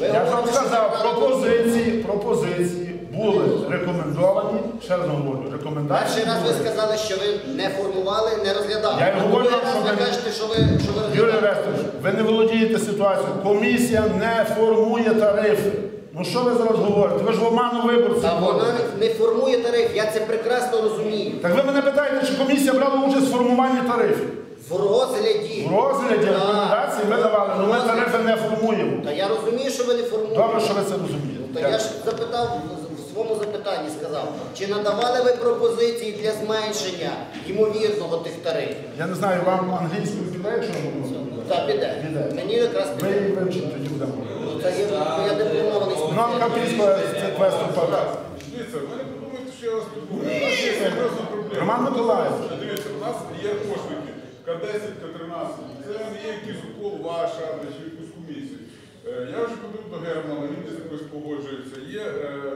Я ж вам сказав, пропозиції, пропозиції були рекомендовані, ще раз говорю, рекомендації. Перший раз ви були. сказали, що ви не формували, не розглядали. Я й А говорю, другий раз що ви ви- кажете, що ви, що ви Юрій розглядали. Рестович, ви не володієте ситуацією. Комісія не формує тарифи. Ну що ви зараз говорите? Ви ж в оману виборців. Та вона вводите. не формує тариф, я це прекрасно розумію. Так ви мене питаєте, чи комісія брала участь в формуванні тарифів? В розгляді. В розгляді Так. рекомендацій ми давали, але ми тарифи не формуємо. Та я розумію, що ви не формуєте. Добре, що ви це розумієте. Та я ж запитав в своєму запитанні, сказав, чи надавали ви пропозиції для зменшення ймовірного тих тарифів? Я не знаю, вам англійською піде, якщо я можу Та піде. Піде. Мені якраз Ви піде. її вивчите, тоді будемо. Ну, Це є, я дипломований Нам спеціаліст. капітська це квесту пора. Дивіться, ви не подумайте, що я вас підбурю. У нас є серйозна проблема. Роман Миколаївич. Дивіться, у нас є кошники К10, К13. Це не є якийсь укол ваш, чи якусь комісію. Е, Я вже ходив до Германа, він десь якось погоджується. Є е,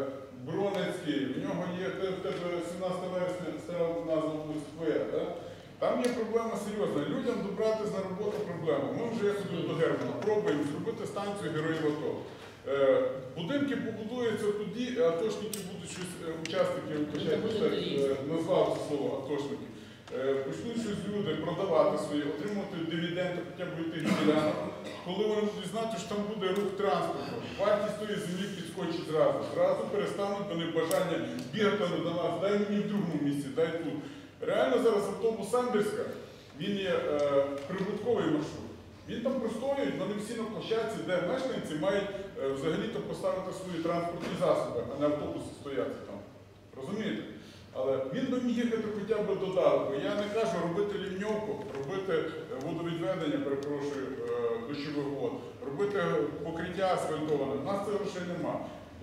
Бронецький, в нього є те- в тебе 17 вересня стала назва. Да? Там є проблема серйозна. Людям добратися на роботу проблема. Ми вже я ходив до Германа, пробуємо зробити станцію героїв АТО. Е, Будинки побудуються тоді, атошники будуть щось, е, учасники, е, назвав це слово атошники. Е, Почнуть щось люди продавати свої, отримувати дивіденди хоча б тих ділянок. Коли вони будуть знати, що там буде рух транспорту, вартість тої землі підскочить зразу. Зразу перестануть вони бажання бігати до нас, дай мені в другому місці, дай тут. Реально зараз автобус Самбірська, він є е, прибутковий маршрут. Він там простоюють, вони всі на площадці, де мешканці мають е, взагалі-то поставити свої транспортні засоби, а не автобуси стояти там. Розумієте? Але він би міг їхати хоча б додалеку. Я не кажу робити лівньовку, робити е, водовідведення, перепрошую, е, дощових вод, робити покриття асфальтоване. У нас цих грошей нема.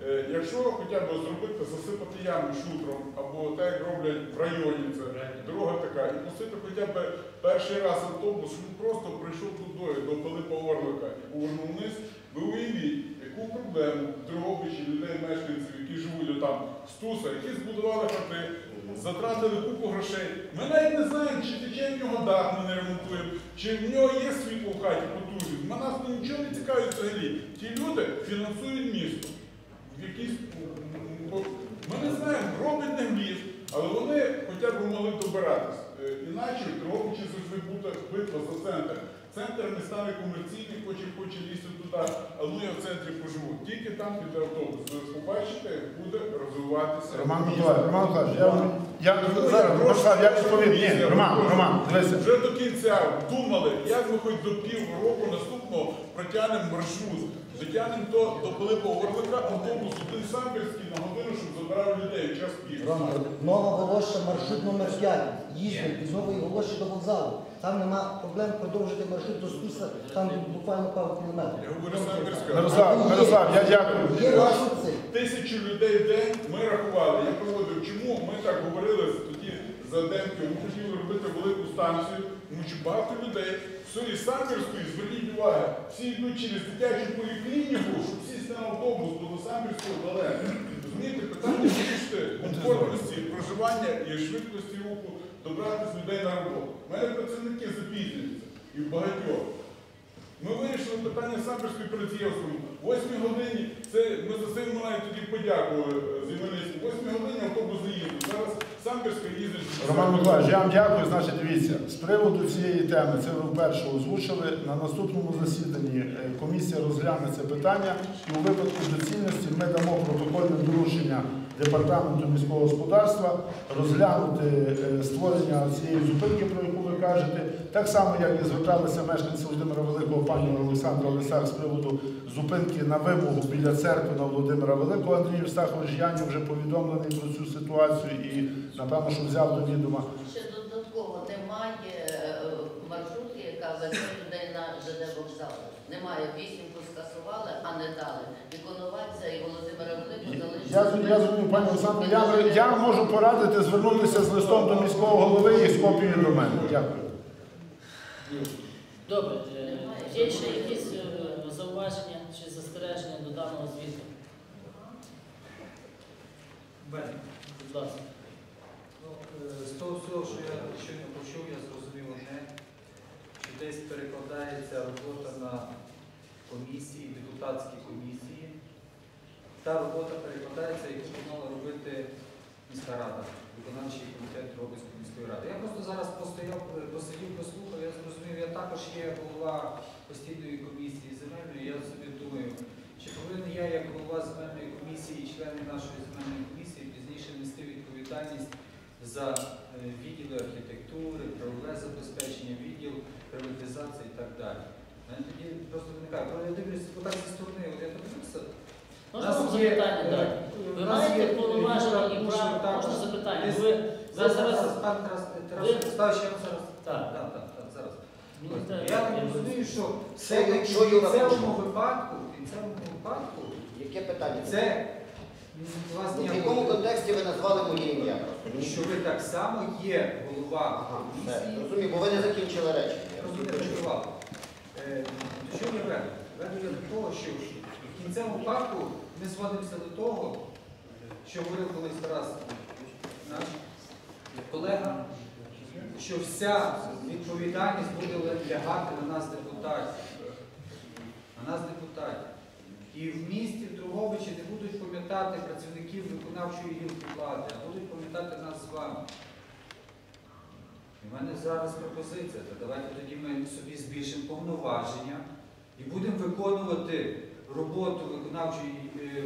Е, Якщо хоча б зробити, засипати яму шутром, або так як роблять в районі, це дорога така, і пустити хоча б перший раз автобус, він просто прийшов туди, до Пилипа Орлика і повернув вниз, ви уявіть, яку проблему Дрогобичі людей, мешканців, які живуть там, Стуса, які збудували хати, затратили купу грошей. Ми навіть не знаємо, чи тече в нього дах, ми не ремонтуємо, чи в нього є світло в хаті потужність. Ми нас нічого не цікавить взагалі. Ті люди фінансують місто. В якійсь, ми не знаємо, робить не вліз, але вони хоча б могли добиратись. Е, Іначе в Дрогобичі завжди буде битва за центр. Центр не стане комерційний, хоче хоче лізти туди, а ну я в центрі поживу. Тільки там піде автобус. Ви побачите, як буде розвиватися. Роман місто. Миколаївич, Роман Миколаївич, я, зараз, я відповім. Ні, Роман, Роман, дивися. Вже до кінця думали, як ми хоч до пів року наступного протягнемо маршрут. Дотягнемо то до Пилипа Орлика, автобус один самбірський на годину, щоб забирав людей в час пік. Рома, Нова Волоща, маршрут номер 5. Їздить від Нової Волощі до вокзалу. Там нема проблем продовжити маршрут до Стуса, там буквально пару кілометрів. Я говорю самбірська. Мирослав, Мирослав, я дякую. Є маршрут цей. Тисячу людей в день ми рахували. Я проводив. Чому ми так говорили тоді за? Ми хотіли робити велику станцію, тому що багато людей в селі Самбірської, зверніть увагу, всі йдуть через дитячу поліклініку, щоб сісти на автобус до Самбірського далеко. Розумієте, питання вирішити комфортності проживання і швидкості руху, добратися людей на роботу. У мене працівники запізнюються і в багатьох. Ми вирішили питання Самбірської перед Євською. 8 годині, це ми за цим навіть тоді подякували з Іваницьким. 8 годині автобус не. Зараз Самбірська їздить. Роман Миколаївич, я вам дякую. Значить, дивіться, з приводу цієї теми, це ви вперше озвучили. На наступному засіданні е, комісія розгляне це питання і у випадку доцільності ми дамо протокольне доручення департаменту міського господарства розглянути е, створення цієї зупинки, про яку кажете. Так само, як і зверталися мешканці Володимира Великого пані Олександра Лисак з приводу зупинки на вимогу біля церкви на Володимира Великого. Андрій Євстахович Янів вже повідомлений про цю ситуацію і, напевно, що взяв до відома. Ще додатково немає е, маршрутки, яка везе людей на ЖД вокзал. Немає вісімку скасували, а не дали. Виконуватися і Володимира Великого Я, залишили. я розумію, пані Олександро, я, я можу порадити звернутися з листом до міського голови і з копією до мене. Дякую. Добре, е, є ще якісь е, зауваження чи застереження до даного звіту? Будь ласка. Ну, е, З того всього, що я щойно почув, я зрозумів одне, що десь перекладається робота на комісії, депутатські комісії. Та робота перекладається, яку мала робити міська рада, виконавчий комітет Робицької міської ради. Я просто зараз постояв, посидів, послухав, я зрозумів, я також є голова постійної комісії земельної, я собі думаю, чи повинен я, як голова земельної комісії члени нашої земельної комісії, пізніше нести відповідальність за е, відділи архітектури, правове забезпечення, відділ приватизації і так далі. Тоді просто виникає, коли я дивлюся отак зі сторони, от я подивився, Можна вам запитання е, дати? Ви маєте повноваження і право? Можна запитання? Ви, зараз, зараз... Так. Так, так, так, зараз. Так, Я розумію, що в Кушин? випадку, в кінцевому випадку, Яке питання? це В якому контексті ви назвали моє ім'я? що ви так само є голова комісії, розумію, бо ви не закінчили речі. Е, До веду? Веду я до того, що в кінцевому випадку ми зводимося до того, що говорив колись Тарас, наш колега, що вся відповідальність буде лягати на нас депутатів. На нас депутатів. І в місті в Другобичі не будуть пам'ятати працівників виконавчої гілки влади, а будуть пам'ятати нас з вами. У мене зараз пропозиція, то давайте тоді ми собі збільшимо повноваження і будемо виконувати роботу виконавчої, е,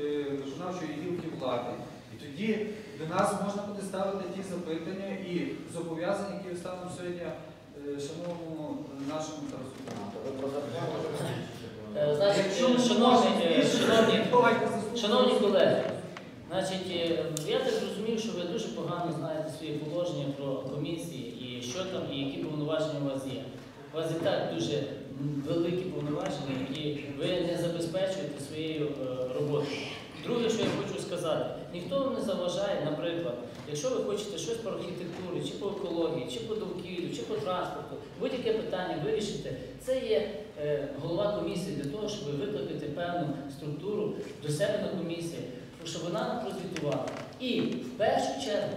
е, виконавчої гілки влади. І тоді до нас можна буде ставити ті запитання і зобов'язання, які ставимо сьогодні е, шановному нашому Тарасу. Шановні, шановні, шановні колеги, значить, е, я так зрозумів, що ви дуже погано знаєте свої положення про комісії і що там, і які повноваження у вас є. У вас і так дуже великі повноваження, які ви не забезпечуєте своєю е, роботою. Друге, що я хочу сказати, ніхто вам не заважає, наприклад, якщо ви хочете щось по архітектурі, чи по екології, чи по довкіллю, чи по транспорту, будь-яке питання вирішити, це є е, голова комісії для того, щоб викликати певну структуру до себе на комісії, нам. І в першу чергу,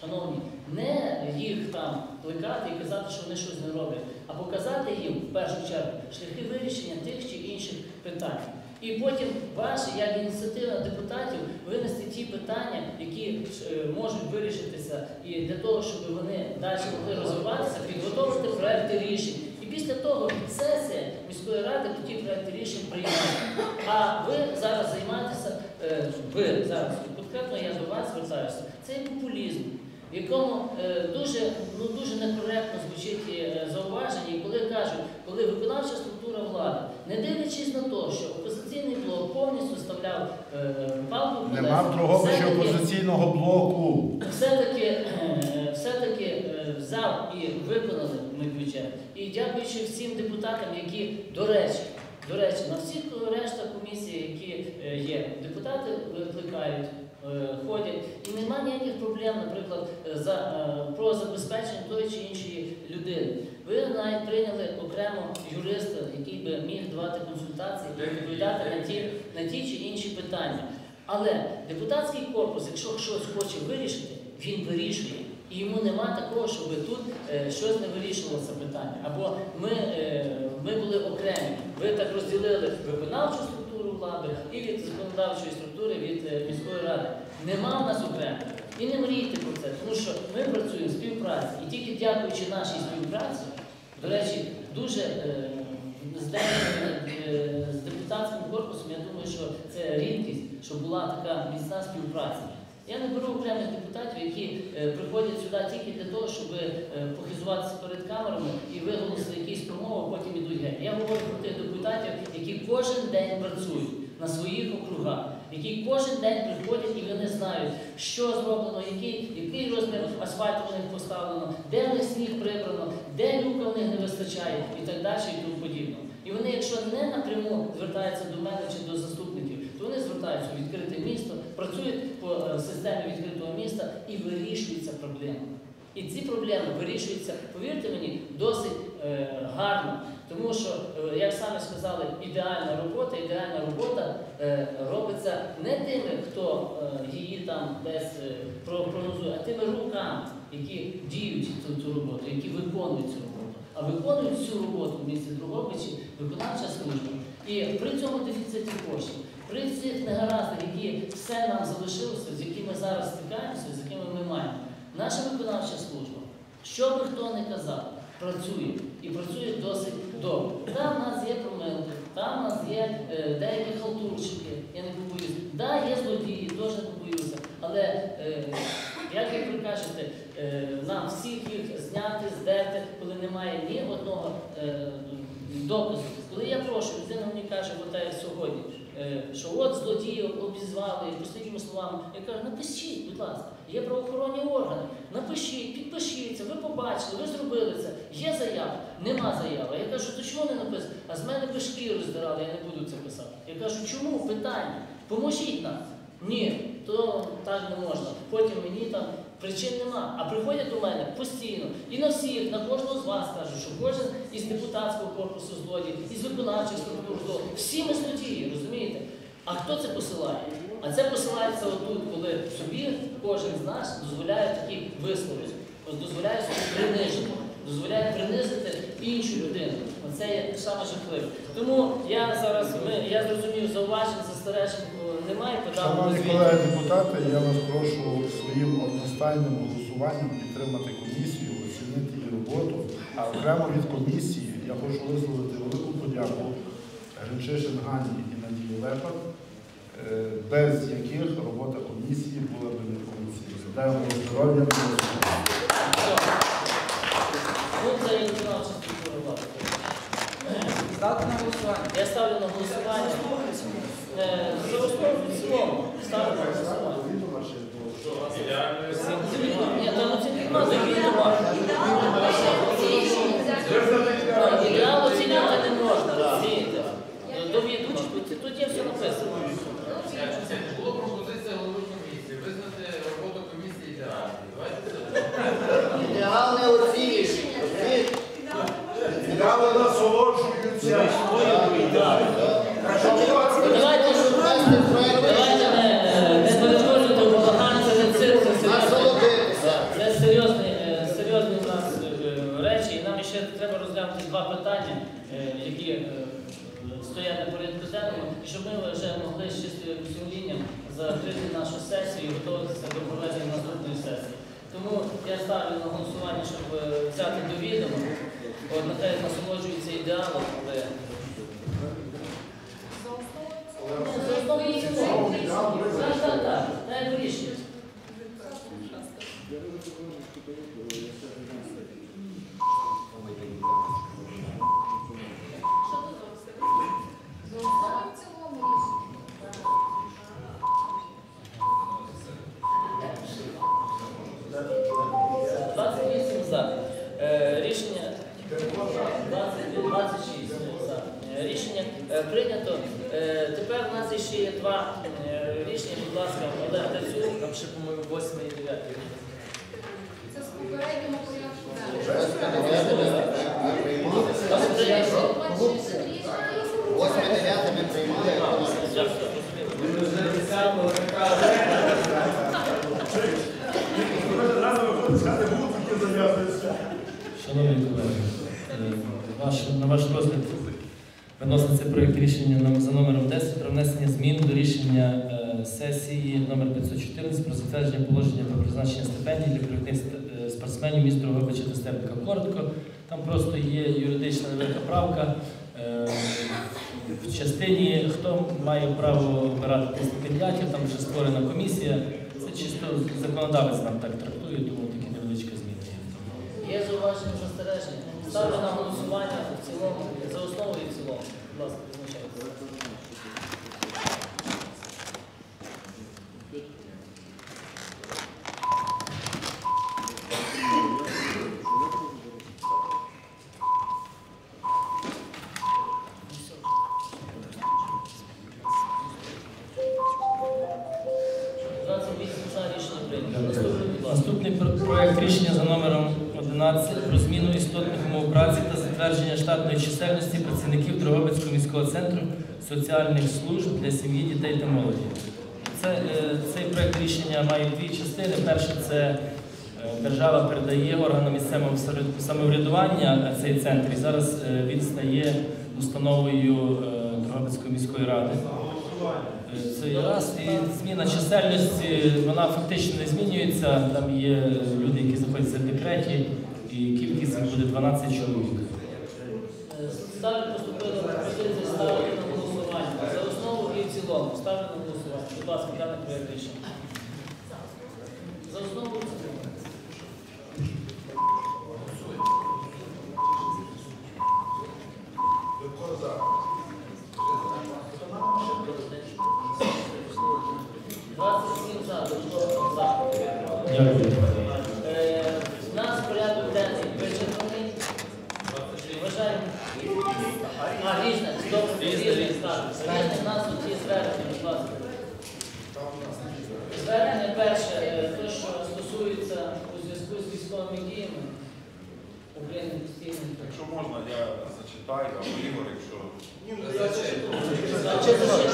шановні, не їх там плекати і казати, що вони щось не роблять, а показати їм в першу чергу шляхи вирішення тих чи інших питань. І потім ваші, як ініціатива депутатів, винести ті питання, які е, можуть вирішитися, і для того, щоб вони далі могли розвиватися, підготовити проекти рішень. І після того сесія міської ради ті проекти рішень приймає. А ви зараз займаєтеся, е, ви зараз конкретно я до вас звертаюся, це є популізм. В якому е, дуже ну дуже некоректно звучить е, зауваження, і коли кажуть, коли виконавча структура влади, не дивлячись на те, що опозиційний блок повністю вставляв е, палку в Нема Дрогобичі все-таки- опозиційного блоку. все-таки, е, все-таки е, взяв і виконали ми бюджет. І дякуючи всім депутатам, які, до речі, до речі, на всіх решта комісій, які е, є, депутати викликають, ходять, і немає ніяких проблем, наприклад, е, за, е, про забезпечення тої чи іншої людини. Ви навіть прийняли окремо юриста, який би міг давати консультації і відповідати на ті, на ті чи інші питання. Але депутатський корпус, якщо щось хоче вирішити, він вирішує. І йому нема такого, щоб тут е, щось не вирішувалося питання. Або ми, е, ми були окремі. Ви так розділили виконавчу влади і від законодавчої структури від е, міської ради. Нема в нас окремо. І не мрійте про це, тому що ми працюємо в співпраці. І тільки дякуючи нашій співпраці, до речі, дуже е, з е, з депутатським корпусом, я думаю, що це рідкість, щоб була така міцна співпраця. Я не беру окремих депутатів, які е, приходять сюди тільки для того, щоб е, похизуватися перед камерами і виголосити якісь промови, а потім ідуть геть. Я говорю про тих депутатів, які кожен день працюють на своїх округах, які кожен день приходять і вони знають, що зроблено, який, який розмір асфальту в них поставлено, де в них сніг прибрано, де люка в них не вистачає і так далі, і тому подібне. І вони, якщо не напряму звертаються до мене чи до заступників, то вони звертаються у відкрите місто, працюють по е, системі відкритого міста і вирішуються проблеми. І ці проблеми вирішуються, повірте мені, досить гарно. Тому що, е, як самі сказали, ідеальна робота, ідеальна робота е, робиться не тими, хто е, її там десь е, прогнозує, а тими руками, які діють цю, цю роботу, які виконують цю роботу. а виконують всю роботу в місті Другобичі виконавча служба. І при цьому дефіциті коштів, при цих негараздах, які все нам залишилося, з якими зараз стикаємося, з якими ми маємо, наша виконавча служба, що би хто не казав, працює і працює досить добре. Там в нас є помилки, там в нас є е, деякі халтурщики, я не побоюсь. Да, є злодії, теж не побоюся. Але е, як ви прикажете, е, нам всіх їх зняти, здерти, коли немає ні одного е, доказу. Коли я прошу, людина мені каже, от сьогодні, що от злодії обізвали, простими словами, я кажу, напишіть, будь ласка, є правоохоронні органи, напишіть, підпишіться, ви побачили, ви зробили це. Є заява, нема заяви. Я кажу, то чого не написано? А з мене би шкіру здирали, я не буду це писати. Я кажу, чому? Питання. Поможіть нам. Ні, то так не можна. Потім мені там причин нема. А приходять до мене постійно. І на всіх, на кожного з вас кажуть, що кожен із депутатського корпусу злодій, із виконавчих структур злодій. Всі ми злодії, розумієте? А хто це посилає? А це посилається отут, коли собі кожен з нас дозволяє такі вислови, дозволяє собі принижити, дозволяє принизити іншу людину. Оце є саме жахливе. Тому я зараз ми, я зрозумів зауважень, застережень немає, Шановні колеги депутати, я вас прошу своїм одностайним голосуванням підтримати комісію, оцінити її роботу. А окремо від комісії я хочу висловити велику подяку Гринчишин Ганні і Надії Лепак, е, без яких робота комісії була б не комісією. Дай вам здоров'я. Ну, це є виконавча структура влади. Ставте на голосування. Я ставлю на голосування. Е, За основу в цілому ставлю на голосування. Ні, там оцінювати нема, до відома. Ідеал оцінювати не можна, розумієте? До відома. Тут- Тут є все написано. Була пропозиція голови комісії визнати роботу комісії ідеальною. Давайте це Ідеал не оцінюєш. розумієте? Ідеали насолоджуються. Давайте, Вести проект давайте не, не перетворюйте в балаган, це не цирк, це серйозно. насолодитися. Це серйозні, е, серйозні у нас е, речі, і нам ще треба розглянути два питання, е, які е, стоять на порядку денному, і щоб ми вже могли з чистим сумлінням закрити нашу сесію і готуватися до проведення наступної сесії. Тому я ставлю на голосування, щоб е, взяти до відома. От нехай насолоджується ідеалом, але ще, по-моєму, 8 і 9. Це з попередньому порядку Ми приймали. Восьме, дев'яте ми приймали. Все, все, Шановні колеги, е, на ваш розгляд виноситься проєкт рішення за номером 10 про внесення змін до рішення е, сесії номер 514 про затвердження положення про призначення стипендій для провідних е, спортсменів міста Дрогобича та. Коротко, там просто є юридична невелика правка. е, В частині, хто має право обирати стипендіатів, там вже створена комісія. Це чисто законодавець нам так трактує, тому такі невеличкі зміни. Є зауваження застереження. Ставлю на голосування в цілому, за основу і в цілому. Будь ласка, номером 11 про зміну істотних умов праці та затвердження штатної чисельності працівників Дрогобицького міського центру соціальних служб для сім'ї, дітей та молоді. Це, е, цей проект рішення має дві частини. Перша це Е, Держава передає органам місцевого самоврядування е, цей центр, і зараз він стає установою Дрогобицької міської ради. Е, Це раз. І зміна чисельності, вона фактично не змінюється. Там є люди, які знаходяться в декреті, і кількість буде 12 чоловік. Ставлю поступили пропозиції ставити на голосування. За основу і в цілому. Ставлю на голосування. Будь ласка, я не. Ігор, якщо. Зачитувати?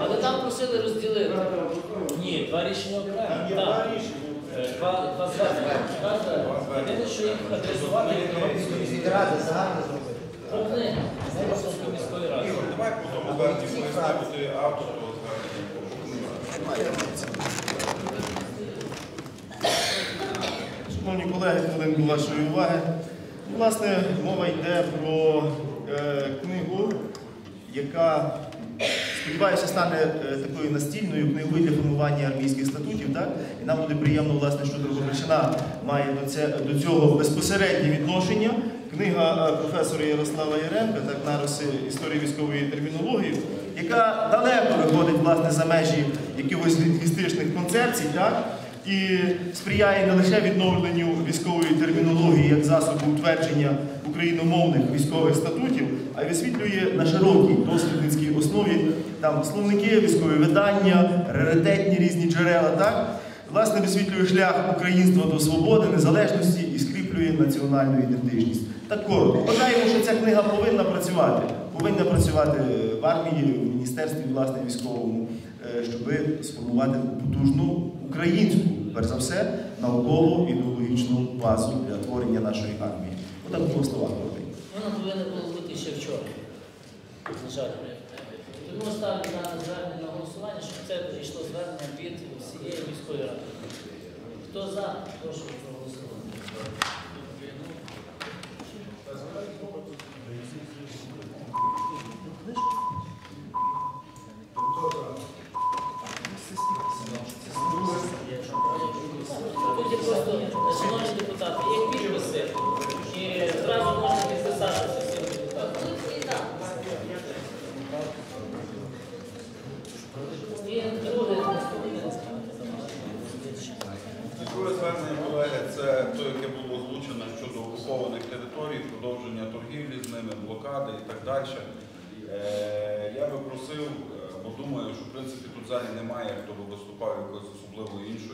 Але там просили розділити. Ні, два рішення окремо. Два, звернення. Два звернення. Єдине, що їх адресувати Від ради загально зробити. Дрогобицької міської ради. Ігор, давай по тому зверненню пояснити, ти автор того звернення. Шановні колеги, хвилинку вашої уваги. Власне, мова йде про е, книгу, яка, сподіваюся, стане е, такою настільною книгою для формування армійських статутів. Так? І нам буде приємно, власне, що Дрогобичина має до, це, до цього безпосереднє відношення. Книга е, професора Ярослава Яремка, так, нариси історії військової термінології, яка далеко виходить власне, за межі якихось лінгвістичних концепцій. Так? І сприяє не лише відновленню військової термінології як засобу утвердження україномовних військових статутів, а й висвітлює на широкій дослідницькій основі там словники, військові видання, раритетні різні джерела. Так? Власне, висвітлює шлях українства до свободи, незалежності і скріплює національну ідентичність. Так коротко, вважаємо, що ця книга повинна працювати. Повинна працювати в армії, в міністерстві власне військовому, е, щоб сформувати потужну українську, перш за все, наукову ідеологічну базу для творення нашої армії. Отак було слова коротенько. Воно повинна була бути ще вчора. На жаль. Тому ставлю на звернення на голосування, щоб це прийшло звернення від всієї міської ради. Хто за, прошу проголосувати.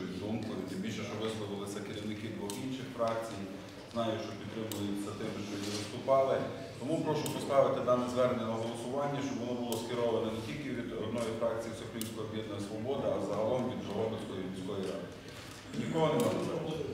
Іншою думкою, тим більше, що висловилися керівники двох інших фракцій. Знаю, що підтримують ініціативи, що і виступали. Тому прошу поставити дане звернення на голосування, щоб воно було скероване не тільки від одної фракції Всеукраїнського об'єднання Свобода, а загалом від Жолобицької міської ради. Нікого немає.